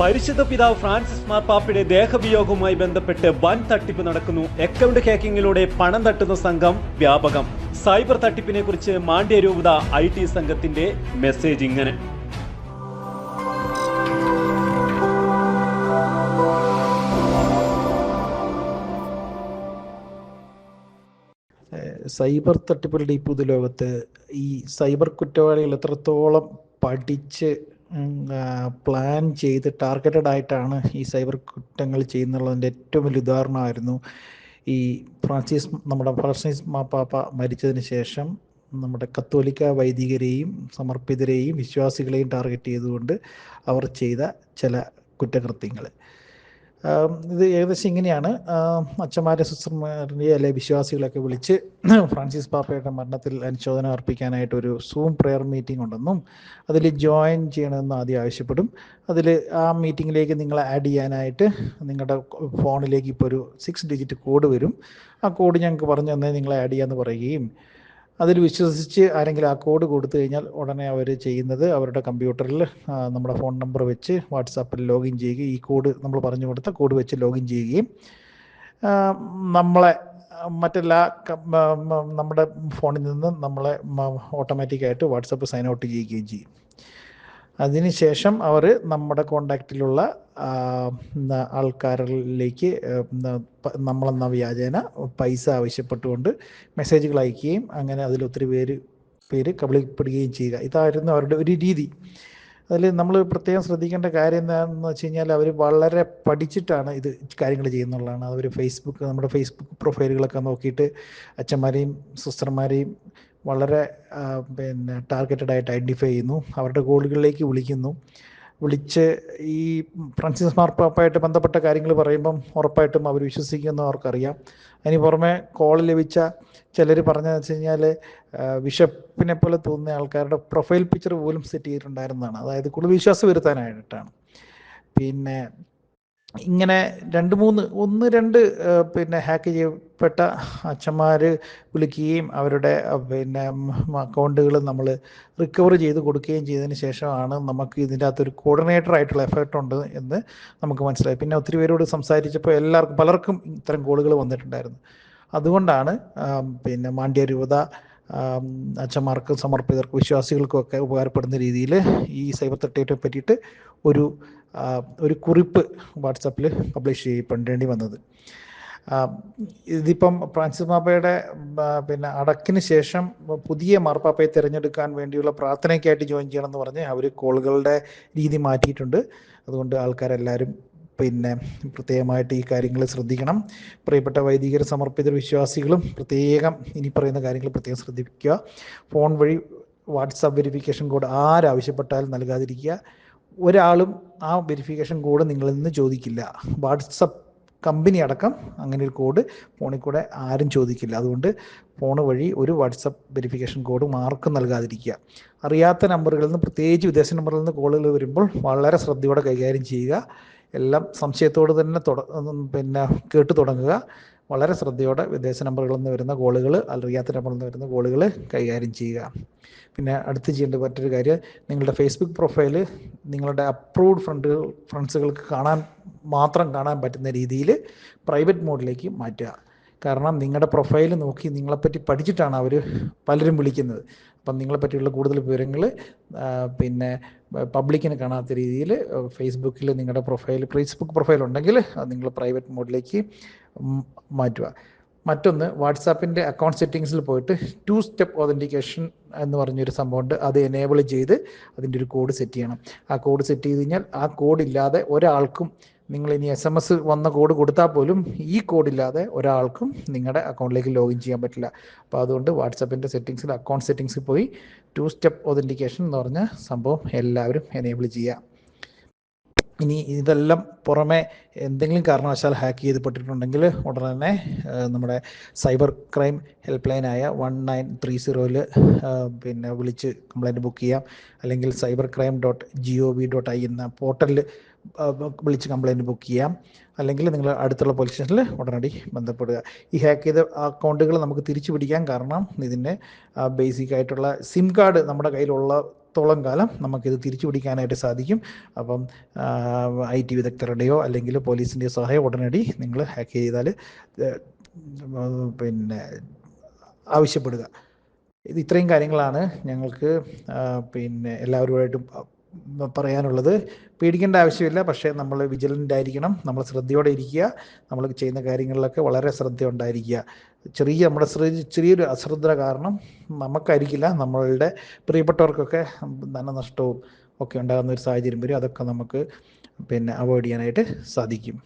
പരിശുദ്ധ പിതാവ് ഫ്രാൻസിസ് മാർപ്പാപ്പയുടെ ദേഹവിയോഗവുമായി ബന്ധപ്പെട്ട് വൻ തട്ടിപ്പ് നടക്കുന്നു. അക്കൗണ്ട് ഹാക്കിങ്ങിലൂടെ പണം തട്ടുന്ന സംഘം വ്യാപകം. സൈബർ തട്ടിപ്പിനെ കുറിച്ച് മാണ്ഡ്യ രൂപത ഐ ടി സംഘത്തിന്റെ മെസ്സേജ് ഇങ്ങനെ. സൈബർ തട്ടിപ്പുകളുടെ ഈ പുതുലോകത്ത് ഈ സൈബർ കുറ്റവാളികൾ എത്രത്തോളം പഠിച്ച് പ്ലാൻ ചെയ്ത് ടാർഗറ്റഡ് ആയിട്ടാണ് ഈ സൈബർ കുറ്റങ്ങൾ ചെയ്യുന്നുള്ളതിന്റെ ഏറ്റവും വലിയ ഉദാഹരണമായിരുന്നു ഈ ഫ്രാൻസിസ് നമ്മുടെ ഫ്രാൻസിസ് മാപ്പാപ്പ മരിച്ചതിന് ശേഷം നമ്മുടെ കത്തോലിക്ക വൈദികരെയും സമർപ്പിതരെയും വിശ്വാസികളെയും ടാർഗറ്റ് ചെയ്തുകൊണ്ട് അവർ ചെയ്ത ചില കുറ്റകൃത്യങ്ങൾ. ഇത് ഏകദേശം ഇങ്ങനെയാണ്. അച്ഛന്മാരെ സിസ്റ്റർമാരെ അല്ലെ വിശ്വാസികളൊക്കെ വിളിച്ച് ഫ്രാൻസിസ് പാപ്പയുടെ മരണത്തിൽ അനുശോചനം അർപ്പിക്കാനായിട്ട് ഒരു സൂം പ്രെയർ മീറ്റിംഗ് ഉണ്ടെന്നും അതിൽ ജോയിൻ ചെയ്യണമെന്ന് ആദ്യം ആവശ്യപ്പെടും. അതിൽ ആ മീറ്റിങ്ങിലേക്ക് നിങ്ങളെ ആഡ് ചെയ്യാനായിട്ട് നിങ്ങളുടെ ഫോണിലേക്ക് ഇപ്പോൾ ഒരു സിക്സ് ഡിജിറ്റ് കോഡ് വരും. ആ കോഡ് ഞങ്ങൾക്ക് പറഞ്ഞു തന്നെ നിങ്ങളെ ആഡ് ചെയ്യാമെന്ന് പറയുകയും അതിൽ വിശ്വസിച്ച് ആരെങ്കിലും ആ കോഡ് കൊടുത്തു കഴിഞ്ഞാൽ ഉടനെ അവർ ചെയ്യുന്നത് അവരുടെ കമ്പ്യൂട്ടറിൽ നമ്മുടെ ഫോൺ നമ്പർ വെച്ച് വാട്സാപ്പിൽ ലോഗിൻ ചെയ്യുകയും ഈ കോഡ് നമ്മൾ പറഞ്ഞു കൊടുത്ത കോഡ് വെച്ച് ലോഗിൻ ചെയ്യുകയും നമ്മളെ മറ്റെല്ലാ നമ്മുടെ ഫോണിൽ നിന്ന് നമ്മളെ ഓട്ടോമാറ്റിക്കായിട്ട് വാട്സപ്പ് സൈൻ ഔട്ട് ചെയ്യുകയും ചെയ്യും. അതിനുശേഷം അവർ നമ്മുടെ കോണ്ടാക്റ്റിലുള്ള ആൾക്കാരിലേക്ക് നമ്മളെന്ന വ്യാജേന പൈസ ആവശ്യപ്പെട്ടുകൊണ്ട് മെസ്സേജുകൾ അയക്കുകയും അങ്ങനെ അതിൽ ഒത്തിരി പേര് പേര് കബളിപ്പെടുകയും ചെയ്യുക. ഇതായിരുന്നു അവരുടെ ഒരു രീതി. അതിൽ നമ്മൾ പ്രത്യേകം ശ്രദ്ധിക്കേണ്ട കാര്യം എന്താണെന്ന് വെച്ച് കഴിഞ്ഞാൽ അവർ വളരെ പഠിച്ചിട്ടാണ് ഇത് കാര്യങ്ങൾ ചെയ്യുന്നുള്ളതാണ്. അവർ ഫേസ്ബുക്ക് നമ്മുടെ ഫേസ്ബുക്ക് പ്രൊഫൈലുകളൊക്കെ നോക്കിയിട്ട് അച്ഛന്മാരെയും സിസ്റ്റർമാരെയും വളരെ പിന്നെ ടാർഗറ്റഡ് ആയിട്ട് ഐഡന്റിഫൈ ചെയ്യുന്നു. അവരുടെ ഗോളുകളിലേക്ക് വിളിക്കുന്നു. വിളിച്ച് ഈ ഫ്രാൻസിസ് മാർപ്പായിട്ട് ബന്ധപ്പെട്ട കാര്യങ്ങൾ പറയുമ്പം ഉറപ്പായിട്ടും അവർ വിശ്വസിക്കുമെന്ന് അവർക്കറിയാം. അതിന് പുറമെ കോൾ ലഭിച്ച ചിലർ പറഞ്ഞതെന്ന് വെച്ച് കഴിഞ്ഞാൽ ബിഷപ്പിനെ പോലെ തോന്നുന്ന ആൾക്കാരുടെ പ്രൊഫൈൽ പിക്ചർ പോലും സെറ്റ് ചെയ്തിട്ടുണ്ടായിരുന്നതാണ്. അതായത് കൂടുതൽ വിശ്വാസം വരുത്താനായിട്ടാണ്. പിന്നെ ഇങ്ങനെ രണ്ട് മൂന്ന് ഒന്ന് രണ്ട് പിന്നെ ഹാക്ക് ചെയ്യപ്പെട്ട അച്ഛന്മാർ വിളിക്കുകയും അവരുടെ പിന്നെ അക്കൗണ്ടുകൾ നമ്മൾ റിക്കവർ ചെയ്ത് കൊടുക്കുകയും ചെയ്തതിന് ശേഷമാണ് നമുക്ക് ഇതിന്റെ അകത്തൊരു കോർഡിനേറ്റർ ആയിട്ടുള്ള എഫേർട്ട് ഉണ്ട് എന്ന് നമുക്ക് മനസ്സിലായി. പിന്നെ ഒത്തിരി പേരോട് സംസാരിച്ചപ്പോൾ എല്ലാവർക്കും പലർക്കും ഇത്തരം കോളുകൾ വന്നിട്ടുണ്ടായിരുന്നു. അതുകൊണ്ടാണ് പിന്നെ മാണ്ഡ്യ രൂപത അച്ഛന്മാർക്ക് സമർപ്പിതർക്ക് വിശ്വാസികൾക്കും ഒക്കെ ഉപകാരപ്പെടുന്ന രീതിയിൽ ഈ സൈബർ തട്ടിയെ പറ്റിയിട്ട് ഒരു ഒരു കുറിപ്പ് വാട്സപ്പിൽ പബ്ലിഷ് ചെയ്യപ്പെടേണ്ടി വന്നത്. ഇതിപ്പം ഫ്രാൻസിസ് മാപ്പയുടെ പിന്നെ അടക്കിന് ശേഷം പുതിയ മാർപ്പാപ്പയെ തിരഞ്ഞെടുക്കാൻ വേണ്ടിയുള്ള പ്രാർത്ഥനയ്ക്കായിട്ട് ജോയിൻ ചെയ്യണം എന്ന് പറഞ്ഞ് അവർ കോളുകളുടെ രീതി മാറ്റിയിട്ടുണ്ട്. അതുകൊണ്ട് ആൾക്കാരെല്ലാവരും പിന്നെ പ്രത്യേകമായിട്ട് ഈ കാര്യങ്ങൾ ശ്രദ്ധിക്കണം. പ്രിയപ്പെട്ട വൈദികർ സമർപ്പിത വിശ്വാസികളും പ്രത്യേകം ഇനി പറയുന്ന കാര്യങ്ങൾ പ്രത്യേകം ശ്രദ്ധിക്കുക ഫോൺ വഴി വാട്സാപ്പ് വെരിഫിക്കേഷൻ കോഡ് ആരാവശ്യപ്പെട്ടാലും നൽകാതിരിക്കുക. ഒരാളും ആ വെരിഫിക്കേഷൻ കോഡ് നിങ്ങളിൽ നിന്ന് ചോദിക്കില്ല. വാട്സപ്പ് കമ്പനി അടക്കം അങ്ങനെ ഒരു കോഡ് ഫോണിൽ കൂടെ ആരും ചോദിക്കില്ല. അതുകൊണ്ട് ഫോൺ വഴി ഒരു വാട്സപ്പ് വെരിഫിക്കേഷൻ കോഡ് മാർക്കും നൽകാതിരിക്കുക. അറിയാത്ത നമ്പറുകളിൽ നിന്ന് പ്രത്യേകിച്ച് വിദേശ നമ്പറിൽ നിന്ന് കോളുകൾ വരുമ്പോൾ വളരെ ശ്രദ്ധയോടെ കൈകാര്യം ചെയ്യുക. എല്ലാം സംശയത്തോട് തന്നെ തുട പിന്നെ കേട്ടു തുടങ്ങുക. വളരെ ശ്രദ്ധയോടെ വിദേശ നമ്പറുകളിൽ നിന്ന് വരുന്ന കോളുകൾ അറിയാത്ത നമ്പറിൽ നിന്ന് വരുന്ന കോളുകൾ കൈകാര്യം ചെയ്യുക. പിന്നെ അടുത്ത് ചെയ്യേണ്ട മറ്റൊരു കാര്യം നിങ്ങളുടെ ഫേസ്ബുക്ക് പ്രൊഫൈൽ നിങ്ങളുടെ അപ്രൂവ്ഡ് ഫ്രണ്ടുകൾ ഫ്രണ്ട്സുകൾക്ക് കാണാൻ മാത്രം കാണാൻ പറ്റുന്ന രീതിയിൽ പ്രൈവറ്റ് മോഡിലേക്ക് മാറ്റുക. കാരണം നിങ്ങളുടെ പ്രൊഫൈൽ നോക്കി നിങ്ങളെപ്പറ്റി പഠിച്ചിട്ടാണ് അവർ പലരും വിളിക്കുന്നത്. അപ്പം നിങ്ങളെപ്പറ്റിയുള്ള കൂടുതൽ വിവരങ്ങൾ പിന്നെ പബ്ലിക്കിന് കാണാത്ത രീതിയിൽ ഫേസ്ബുക്കിൽ നിങ്ങളുടെ പ്രൊഫൈൽ ഫേസ്ബുക്ക് പ്രൊഫൈൽ ഉണ്ടെങ്കിൽ നിങ്ങൾ പ്രൈവറ്റ് മോഡിലേക്ക് മാറ്റുക. മറ്റൊന്ന് വാട്സാപ്പിന്റെ അക്കൗണ്ട് സെറ്റിങ്സിൽ പോയിട്ട് ടു സ്റ്റെപ്പ് ഒതന്റിക്കേഷൻ എന്ന് പറഞ്ഞൊരു സംഭവമുണ്ട് അത് എനേബിൾ ചെയ്ത് അതിന്റെ ഒരു കോഡ് സെറ്റ് ചെയ്യണം. ആ കോഡ് സെറ്റ് ചെയ്ത് കഴിഞ്ഞാൽ ആ കോഡ് ഇല്ലാതെ ഒരാൾക്കും നിങ്ങൾ ഇനി എസ് എം എസ് വന്ന കോഡ് കൊടുത്താൽ പോലും ഈ കോഡില്ലാതെ ഒരാൾക്കും നിങ്ങളുടെ അക്കൗണ്ടിലേക്ക് ലോഗിൻ ചെയ്യാൻ പറ്റില്ല. അപ്പോൾ അതുകൊണ്ട് വാട്സപ്പിന്റെ സെറ്റിങ്സിൽ അക്കൗണ്ട് സെറ്റിങ്സിൽ പോയി ടു സ്റ്റെപ്പ് ഒതന്റിക്കേഷൻ എന്ന് പറഞ്ഞ സംഭവം എല്ലാവരും എനേബിൾ ചെയ്യുക ഇനി ഇതെല്ലാം പുറമെ എന്തെങ്കിലും കാരണവശാൽ ഹാക്ക് ചെയ്തപ്പെട്ടിട്ടുണ്ടെങ്കിൽ ഉടനെ തന്നെ നമ്മുടെ സൈബർ ക്രൈം ഹെൽപ്പ് ലൈനായ വൺ നയൻ ത്രീ സീറോയിൽ പിന്നെ വിളിച്ച് കംപ്ലൈന്റ് ബുക്ക് ചെയ്യാം. അല്ലെങ്കിൽ cyber crime dot G O V dot I എന്ന പോർട്ടലിൽ വിളിച്ച് കംപ്ലൈന്റ് ബുക്ക് ചെയ്യാം. അല്ലെങ്കിൽ നിങ്ങൾ അടുത്തുള്ള പോലീസ് സ്റ്റേഷനിൽ ഉടനടി ബന്ധപ്പെടുക. ഈ ഹാക്ക് ചെയ്ത അക്കൗണ്ടുകൾ നമുക്ക് തിരിച്ചു പിടിക്കാൻ കാരണം ഇതിന്റെ ബേസിക് ആയിട്ടുള്ള സിം കാർഡ് നമ്മുടെ കയ്യിലുള്ള കാലത്തോളം കാലം നമുക്കിത് തിരിച്ചു പിടിക്കാനായിട്ട് സാധിക്കും. അപ്പം ഐ ടി വിദഗ്ധരുടെയോ അല്ലെങ്കിൽ പോലീസിന്റെയോ സഹായം ഉടനടി നിങ്ങൾ ഹാക്ക് ചെയ്താൽ പിന്നെ ആവശ്യപ്പെടുക. ഇത് ഇത്രയും കാര്യങ്ങളാണ് ഞങ്ങൾക്ക് പിന്നെ എല്ലാവരുമായിട്ടും പറയാനുള്ളത്. പേടിക്കേണ്ട ആവശ്യമില്ല. പക്ഷേ നമ്മൾ വിജിലന്റ് ആയിരിക്കണം. നമ്മൾ ശ്രദ്ധയോടെ ഇരിക്കുക. നമ്മൾ ചെയ്യുന്ന കാര്യങ്ങളിലൊക്കെ വളരെ ശ്രദ്ധ ഉണ്ടായിരിക്കുക ചെറിയ നമ്മുടെ ചെറിയൊരു അശ്രദ്ധ കാരണം നമുക്കായിരിക്കില്ല. നമ്മളുടെ പ്രിയപ്പെട്ടവർക്കൊക്കെ ധനനഷ്ടവും ഒക്കെ ഉണ്ടാകുന്ന ഒരു സാഹചര്യം വരും. അതൊക്കെ നമുക്ക് പിന്നെ അവോയ്ഡ് ചെയ്യാനായിട്ട് സാധിക്കും.